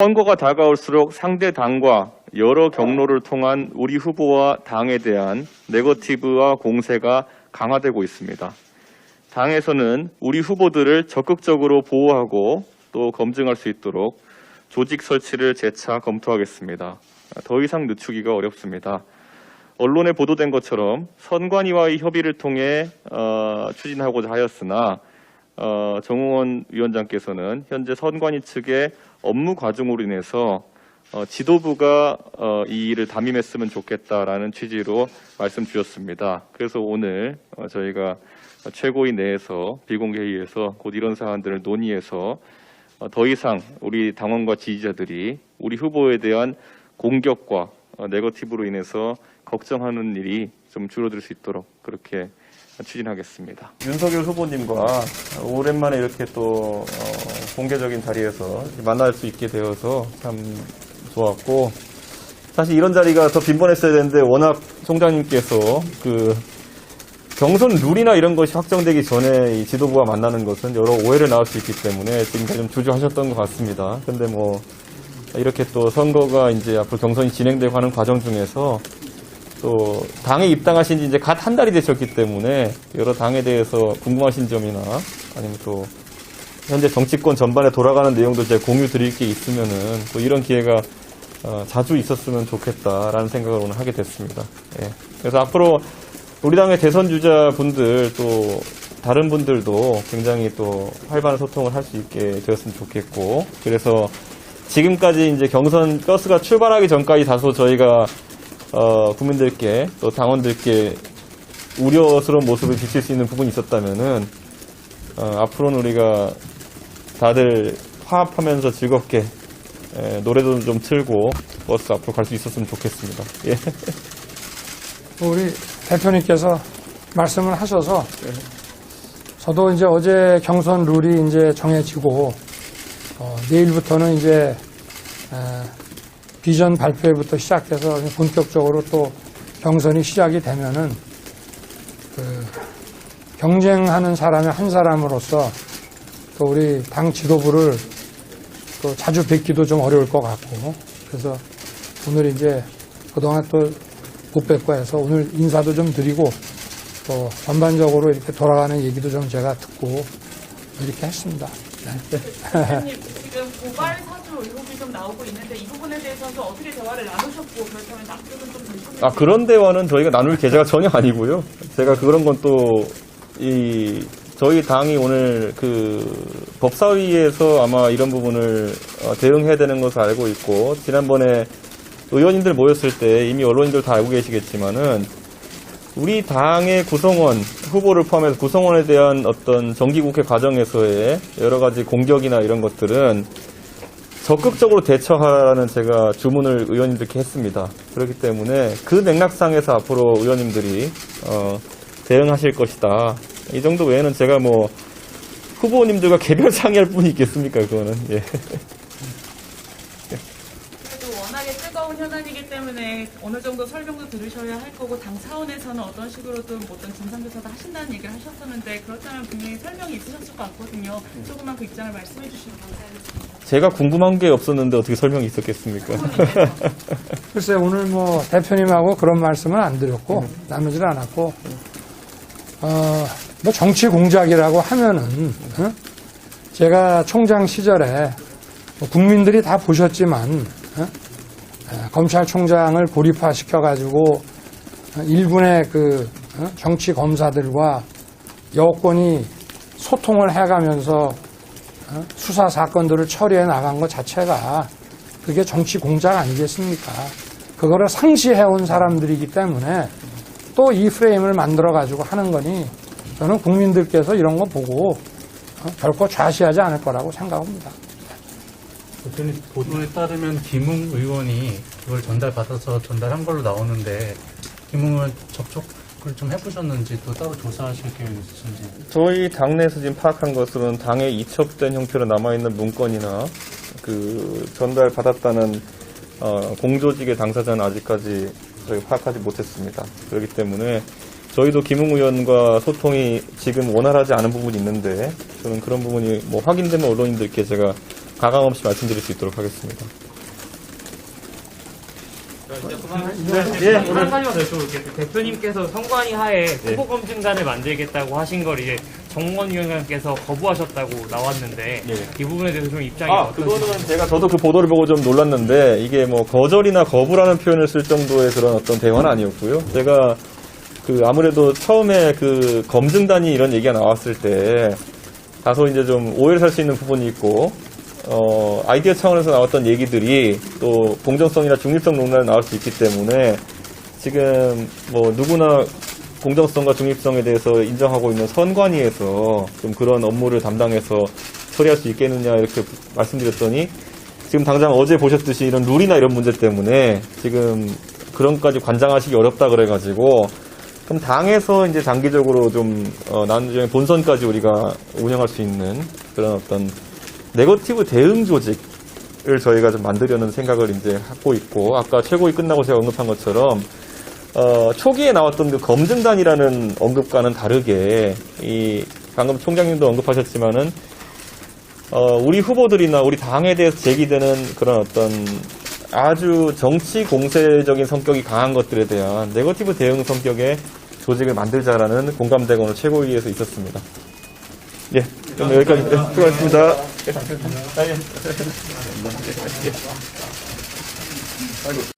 선거가 다가올수록 상대 당과 여러 경로를 통한 우리 후보와 당에 대한 네거티브와 공세가 강화되고 있습니다. 당에서는 우리 후보들을 적극적으로 보호하고 또 검증할 수 있도록 조직 설치를 재차 검토하겠습니다. 더 이상 늦추기가 어렵습니다. 언론에 보도된 것처럼 선관위와의 협의를 통해 어, 추진하고자 하였으나 어, 정웅원 위원장께서는 현재 선관위 측의 업무 과중으로 인해서 어, 지도부가 어, 이 일을 담임했으면 좋겠다라는 취지로 말씀 주셨습니다. 그래서 오늘 어, 저희가 최고위 내에서 비공개 회의에서 곧 이런 사안들을 논의해서 어, 더 이상 우리 당원과 지지자들이 우리 후보에 대한 공격과 어, 네거티브로 인해서 걱정하는 일이 좀 줄어들 수 있도록 그렇게 추진하겠습니다. 윤석열 후보님과 오랜만에 이렇게 또 어, 공개적인 자리에서 만날 수 있게 되어서 참 좋았고 사실 이런 자리가 더 빈번했어야 되는데 워낙 총장님께서 그 경선 룰이나 이런 것이 확정되기 전에 이 지도부와 만나는 것은 여러 오해를 낳을 수 있기 때문에 좀 주저하셨던 것 같습니다. 근데 뭐 이렇게 또 선거가 이제 앞으로 경선이 진행되고 하는 과정 중에서 또 당에 입당하신 지 이제 갓 한 달이 되셨기 때문에 여러 당에 대해서 궁금하신 점이나 아니면 또 현재 정치권 전반에 돌아가는 내용도 제가 공유 드릴 게 있으면은 또 이런 기회가 어, 자주 있었으면 좋겠다라는 생각을 오늘 하게 됐습니다. 예. 그래서 앞으로 우리 당의 대선 주자 분들 또 다른 분들도 굉장히 또 활발한 소통을 할 수 있게 되었으면 좋겠고 그래서 지금까지 이제 경선 버스가 출발하기 전까지 다소 저희가 어, 국민들께 또 당원들께 우려스러운 모습을 비칠 수 있는 부분이 있었다면은 어, 앞으로는 우리가 다들 화합하면서 즐겁게 에, 노래도 좀 틀고 버스 앞으로 갈 수 있었으면 좋겠습니다. 예. 우리 대표님께서 말씀을 하셔서 저도 이제 어제 경선 룰이 이제 정해지고 어, 내일부터는 이제 에, 비전 발표회부터 시작해서 본격적으로 또 경선이 시작이 되면은 그 경쟁하는 사람의 한 사람으로서 또 우리 당 지도부를 또 자주 뵙기도 좀 어려울 것 같고 그래서 오늘 이제 그동안 또 못 뵙고 해서 오늘 인사도 좀 드리고 또 전반적으로 이렇게 돌아가는 얘기도 좀 제가 듣고 이렇게 했습니다. 대표님 지금 고발 사주 의혹이 좀 나오고 있는데 이 부분에 대해서도 어떻게 대화를 나누셨고 그렇다면 앞으로는 좀 들춰내 아 그런 대화는 저희가 나눌 계제가 전혀 아니고요. 제가 그런 건또이 저희 당이 오늘 그 법사위에서 아마 이런 부분을 어, 대응해야 되는 것을 알고 있고 지난번에 의원님들 모였을 때 이미 언론인들 다 알고 계시겠지만은 우리 당의 구성원 후보를 포함해서 구성원에 대한 어떤 정기국회 과정에서의 여러 가지 공격이나 이런 것들은 적극적으로 대처하라는 제가 주문을 의원님들께 했습니다. 그렇기 때문에 그 맥락상에서 앞으로 의원님들이 어, 대응하실 것이다. 이 정도 외에는 제가 뭐 후보님들과 개별 상의할 뿐이 있겠습니까? 그거는 예. 그래도 워낙에 뜨거운 현안이기 때문에 어느 정도 설명도 들으셔야 할 거고 당 차원에서는 어떤 식으로든 뭐 어떤 진상조사도 하신다는 얘기를 하셨었는데 그렇다면 분명히 설명이 있으셨을 것 같거든요. 조금만 그 입장을 말씀해 주시면 감사하겠습니다. 제가 궁금한 게 없었는데 어떻게 설명이 있었겠습니까? 글쎄 오늘 뭐 대표님하고 그런 말씀은 안 드렸고 나누질 않았고 어, 뭐 정치 공작이라고 하면은 어? 제가 총장 시절에 뭐 국민들이 다 보셨지만 어? 에, 검찰총장을 고립화시켜 가지고 일군의 그 어? 정치 검사들과 여권이 소통을 해가면서 어? 수사 사건들을 처리해 나간 것 자체가 그게 정치 공작 아니겠습니까? 그거를 상시해온 사람들이기 때문에 또 이 프레임을 만들어 가지고 하는 거니 저는 국민들께서 이런 거 보고 어, 결코 좌시하지 않을 거라고 생각합니다. 대표님 보도에 따르면 김웅 의원이 그걸 전달받아서 전달한 걸로 나오는데 김웅 의원 접촉을 좀 해보셨는지 또 따로 조사하실 계획 있으신지 저희 당내에서 지금 파악한 것으로는 당에 이첩된 형태로 남아있는 문건이나 그 전달 받았다는 어, 공조직의 당사자는 아직까지 저희가 파악하지 못했습니다. 그렇기 때문에 저희도 김웅 의원과 소통이 지금 원활하지 않은 부분이 있는데 저는 그런 부분이 뭐 확인되면 언론인들께 제가 가감 없이 말씀드릴 수 있도록 하겠습니다. 네, 한 가지만 더 여쭤볼게요. 대표님께서 선관위 하에 후보 검증단을 만들겠다고 하신 걸 이제 정원위원장께서 거부하셨다고 나왔는데 이 부분에 대해서 좀 입장이 아, 어떠신지 그거는 제가 저도 그 보도를 보고 좀 놀랐는데 이게 뭐 거절이나 거부라는 표현을 쓸 정도의 그런 어떤 대화는 아니었고요. 제가 그 아무래도 처음에 그 검증단이 이런 얘기가 나왔을 때 다소 이제 좀 오해를 살 수 있는 부분이 있고 어, 아이디어 차원에서 나왔던 얘기들이 또 공정성이나 중립성 논란에 나올 수 있기 때문에 지금 뭐 누구나 공정성과 중립성에 대해서 인정하고 있는 선관위에서 좀 그런 업무를 담당해서 처리할 수 있겠느냐 이렇게 말씀드렸더니 지금 당장 어제 보셨듯이 이런 룰이나 이런 문제 때문에 지금 그런까지 관장하시기 어렵다 그래가지고 그럼 당에서 이제 장기적으로 좀 어, 나중에 본선까지 우리가 운영할 수 있는 그런 어떤 네거티브 대응 조직을 저희가 좀 만들려는 생각을 이제 하고 있고 아까 최고위 끝나고 제가 언급한 것처럼 어, 초기에 나왔던 그 검증단이라는 언급과는 다르게 이 방금 총장님도 언급하셨지만은 어, 우리 후보들이나 우리 당에 대해서 제기되는 그런 어떤 아주 정치 공세적인 성격이 강한 것들에 대한 네거티브 대응 성격의 조직을 만들자라는 공감대가 오늘 최고위에서 있었습니다. 예, 그럼 여기까지 네, 수고하셨습니다. 예. 아, 예.